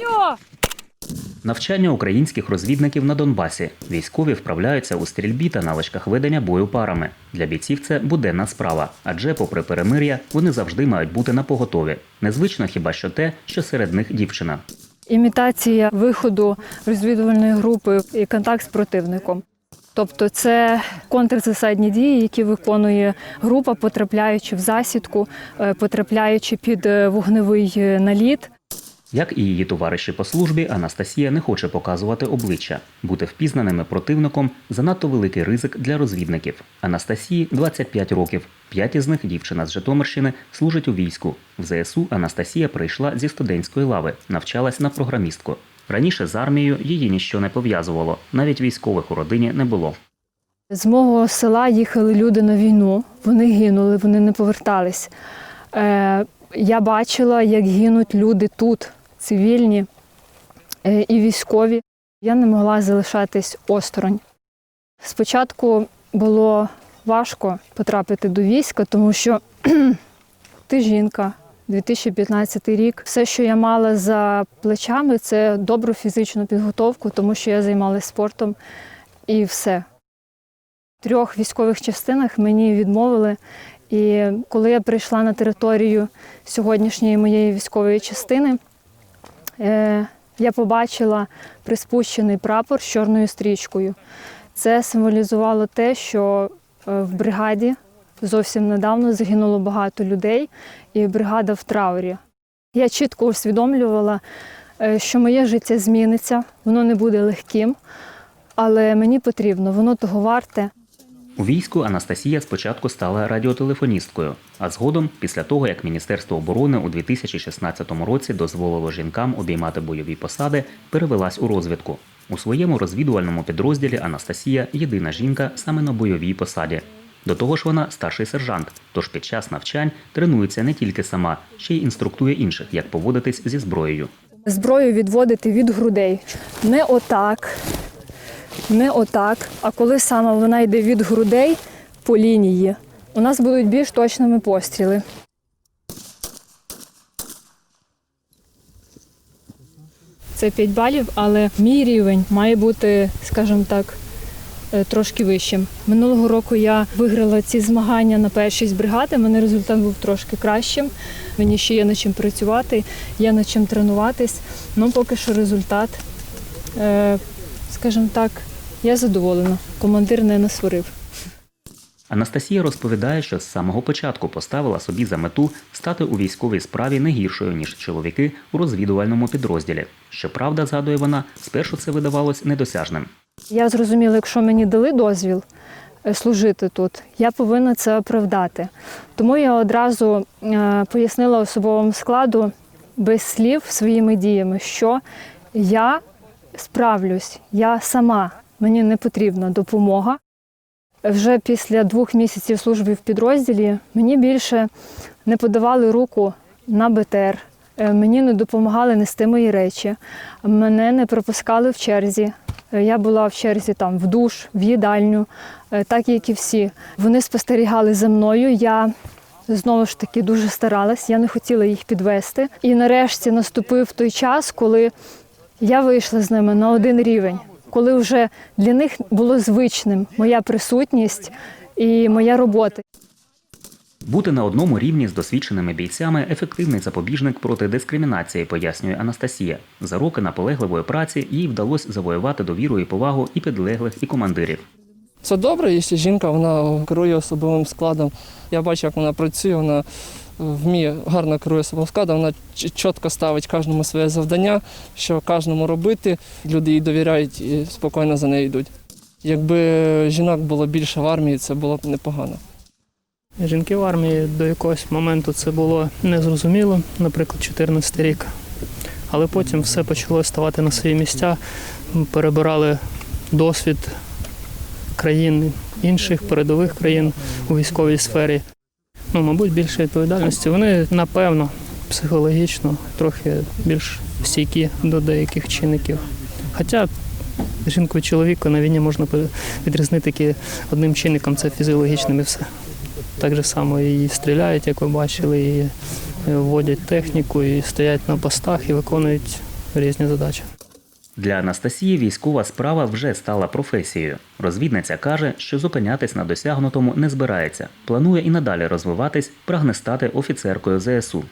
бою! Навчання українських розвідників на Донбасі. Військові вправляються у стрільбі та навичках ведення бою парами. Для бійців це буденна справа, адже, попри перемир'я, вони завжди мають бути на поготові. Незвично хіба що те, що серед них дівчина. Імітація виходу розвідувальної групи і контакт з противником. Тобто це контрзасадні дії, які виконує група, потрапляючи в засідку, е, потрапляючи під е, вогневий е, наліт. Як і її товариші по службі, Анастасія не хоче показувати обличчя. Бути впізнаними противником занадто великий ризик для розвідників. Анастасії 25 років. П'ять із них дівчина з Житомирщини служить у війську. В ЗСУ Анастасія прийшла зі студентської лави, навчалась на програмістку. Раніше з армією її ніщо не пов'язувало, навіть військових у родині не було. З мого села їхали люди на війну. Вони гинули, вони не повертались. Е, я бачила, як гинуть люди тут, цивільні е, і військові. Я не могла залишатись осторонь. Спочатку було важко потрапити до війська, тому що ти жінка, 2015 рік. Все, що я мала за плечами, це добру фізичну підготовку, тому що я займалася спортом і все. В трьох військових частинах мені відмовили. І коли я прийшла на територію сьогоднішньої моєї військової частини, я побачила приспущений прапор з чорною стрічкою. Це символізувало те, що е, в бригаді зовсім недавно загинуло багато людей, і бригада в траурі. Я чітко усвідомлювала, е, що моє життя зміниться, воно не буде легким, але мені потрібно, воно того варте. У війську Анастасія спочатку стала радіотелефоністкою, а згодом, після того як Міністерство оборони у 2016 році дозволило жінкам обіймати бойові посади, перевелась у розвідку. У своєму розвідувальному підрозділі Анастасія єдина жінка саме на бойовій посаді. До того ж, вона старший сержант, тож під час навчань тренується не тільки сама, ще й інструктує інших, як поводитись зі зброєю. Зброю відводити від грудей. Не отак, не отак. А коли саме вона йде від грудей по лінії, у нас будуть більш точними постріли. Це 5 балів, але мій рівень має бути, скажімо так, е, трошки вищим. Минулого року я виграла ці змагання на першість бригади. Мене результат був трошки кращим. Мені ще є над чим працювати, є над чим тренуватись. Ну, поки що результат, е, скажімо так, я задоволена. Командир не насварив. Анастасія розповідає, що з самого початку поставила собі за мету стати у військовій справі не гіршою, ніж чоловіки у розвідувальному підрозділі. Щоправда, згадує вона, спершу це видавалось недосяжним. Я зрозуміла, якщо мені дали дозвіл е, служити тут, я повинна це оправдати. Тому я одразу е, пояснила особовому складу без слів своїми діями, що я справлюсь, я сама, мені не потрібна допомога. Вже після двох місяців служби в підрозділі мені більше не подавали руку на БТР, е, мені не допомагали нести мої речі, мене не пропускали в черзі. Е, Я була в черзі там в душ, в їдальню, е, так як і всі. Вони спостерігали за мною. Я знову ж таки дуже старалась, я не хотіла їх підвести. І нарешті наступив той час, коли я вийшла з ними на один рівень, коли вже для них було звичним моя присутність і моя робота. Бути на одному рівні з досвідченими бійцями ефективний запобіжник проти дискримінації, пояснює Анастасія. За роки наполегливої праці їй вдалося завоювати довіру і повагу і підлеглих, і командирів. Це добре, якщо жінка вона керує особовим складом. Я бачу, як вона працює, вона вміє гарно керує складом, вона чітко ставить кожному своє завдання, що кожному робити. Люди їй довіряють і спокійно за нею йдуть. Якби жінок було більше в армії, це було б непогано. Жінки в армії до якогось моменту це було незрозуміло, наприклад, 14 рік. Але потім все почало ставати на свої місця. Перебирали досвід країн інших передових країн у військовій сфері. Ну, мабуть, більше відповідальності. Вони, напевно, психологічно трохи більш стійкі до деяких чинників. Хоча жінку і чоловіка на війні можна відрізнити тільки одним чинником це фізіологічним і все. Так же само і стріляють, як ви бачили, і вводять техніку, і стоять на постах, і виконують різні задачі. Для Анастасії військова справа вже стала професією. Розвідниця каже, що зупинятись на досягнутому не збирається. Планує і надалі розвиватись, прагне стати офіцеркою ЗСУ.